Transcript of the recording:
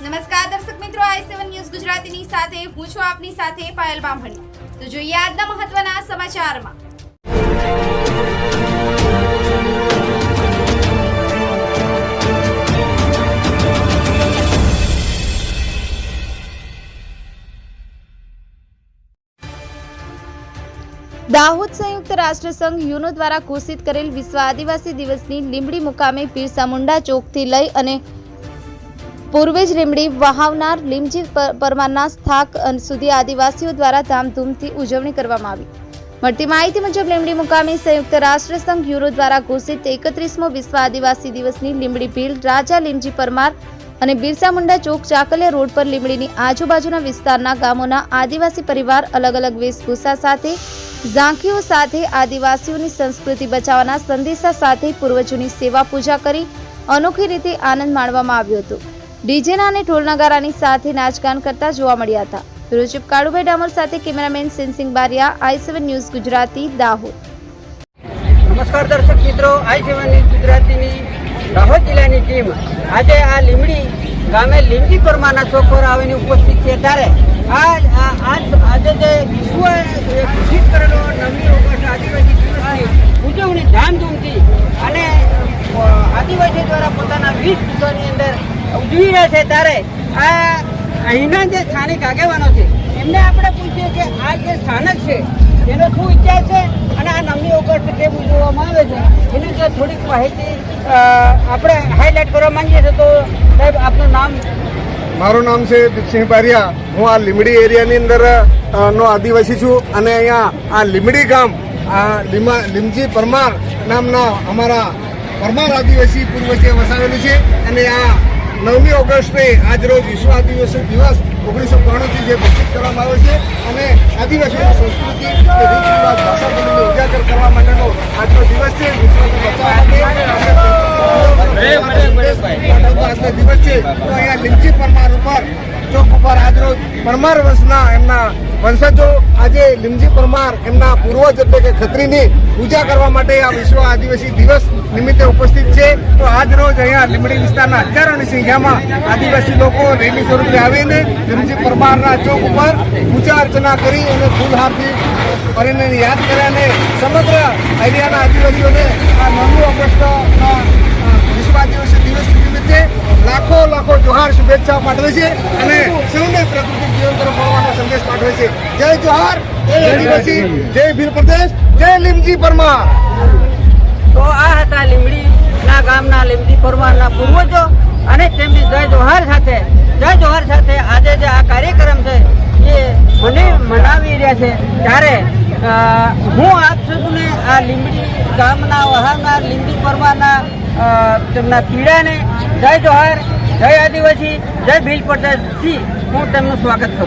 નમસ્કાર દર્શક મિત્રો, આઈ સેવન ન્યૂઝ ગુજરાતીની સાથે, હું છું આપની સાથે પાયલ બામણી. તો જોઈએ આજના મહત્વના સમાચારમાં. દાહોદ સંયુક્ત રાષ્ટ્ર સંઘ યુનો દ્વારા ઘોષિત કરેલ વિશ્વ આદિવાસી દિવસની લીંબડી મુકામે બિરસા મુંડા ચોકથી લઈ અને પૂર્વેજ લીમડી વહાવનાર લીમજી પર- પરમારના સ્થાક સુધી આદિવાસીઓ દ્વારા ધામધૂમથી ઉજવણી કરવામાં આવી. મળતી માહિતી મુજબ લીમડી મુકામે સંયુક્ત રાષ્ટ્ર સંઘ યુરો દ્વારા ઘોષિત એકત્રીસમો વિશ્વ આદિવાસી દિવસની લીમડી ભીલ રાજા લીમજી પરમાર અને બિરસા મુંડા ચોક ચાકલિયા રોડ પર લીમડીની આજુબાજુના વિસ્તારના ગામોના આદિવાસી પરિવાર અલગ અલગ વેશભૂષા સાથે, ઝાંખીઓ સાથે, આદિવાસીઓની સંસ્કૃતિ બચાવવાના સંદેશા સાથે પૂર્વજોની સેવા પૂજા કરી, અનોખી રીતે આનંદ માણવામાં આવ્યો હતો. ડીજેના અને ઢોલ નગારાની સાથે નાચગાન કરતા જોવા મળ્યા હતા. બ્યુરો કાળુભાઈ ડામોર સાથે cameraman Sensing Bariya, I seven news Gujarati, Dahod. નમસ્કાર દર્શક મિત્રો, આઈ સેવાની ગુજરાતીની દાહોદ જિલ્લાની ટીમ આજે આ લીમડી ગામે લીમડી પરમાના ચોખોર આવીને ઉપસ્થિત છે. ત્યારે આ- આજે જે વિશ્વ ઘોષિત કરેલો નવમી ઓગસ્ટ આદિવાસી દિવસની ઉજવણી ધામધૂમથી અને આદિવાસી દ્વારા પોતાના વીસ દિવસોની અંદર ઉજવી રહ્યા છે ત્યારે આ અહીંના જે સ્થાનિક આગેવાનો છે, એમને આપણે પૂછીએ કે આ જે સ્થાનક છે, એનો શું વિચાર છે અને આ નવમી ઓગસ્ટ કેમ ઉજવવામાં આવે છે? એની જો થોડીક માહિતી આપણે હાઇલાઇટ કરવા માંગીએ છીએ તો સાહેબ, આપનું નામ? મારું નામ છે દીપસિંહ પારિયા. હું આ લીમડી એરિયાની અંદર નો આદિવાસી છું અને અહીંયા આ લીમડી ગામ, આ લીમા, લીમજી પરમાર નામના અમારા પરમાર આદિવાસી પૂર્વજે વસાવેલું છે અને આ નવમી ઓગસ્ટે આજ રોજ વિશ્વ આદિવાસી દિવસ ઓગણીસો ત્રણથી જે ઘોષિત કરવામાં આવ્યો છે અને આદિવાસીઓની સંસ્કૃતિ કે રીત રિવાજ ભાષા બોલીને ઉજાગર કરવા માટેનો આજનો દિવસ છે. વિશ્વને બચાવવા આજનો દિવસ છે. તો અહીંયા લીમચી પરમાર ઉપર ચોક ઉપર આજરોજ પરમાર વર્ષના એમના વંશજો, આજે લીમજી પરમાર એમના પૂર્વજ એટલે કે ખત્રીની પૂજા કરવા માટે આ વિશ્વ આદિવાસી દિવસ નિમિત્તે ઉપસ્થિત છે. તો આજ રોજ અહીંયા લીમડી વિસ્તારના હજારોની સંખ્યામાં આદિવાસી લોકો રેલી સ્વરૂપે આવીને લીમજી પરમારના ચોક ઉપર પૂજા અર્ચના કરી અને ફૂલહારથી કરીને યાદ કર્યા અને સમગ્ર એરિયાના આદિવાસીઓને આ નવમી ઓગસ્ટના વિશ્વ આદિવાસી દિવસ નિમિત્તે લાખો લાખો જોહાર શુભેચ્છા પાઠવે છે અને સૌને તરફ પાઠવે છે. જય જોહાર જય આદિવાસી, જય ભીલ પ્રદેશ, જય લીમજી પરમાર. તો આ હતા લીમડીના ગામના લીમડી પરમારના પૂર્વજો અને તેમની જય જોહાર સાથે. જય જોહાર સાથે આજે જે આ કાર્યક્રમ છે એ મને મનાવી રહ્યા છે. ત્યારે હું આપ સૌને આ લીમડી ગામના વહાવનાર લીમડી પરમારના તેમના પીડાને જય જોહાર, જય આદિવાસી, જય ભીલ પ્રદેશથી હું તેમનું સ્વાગત કરું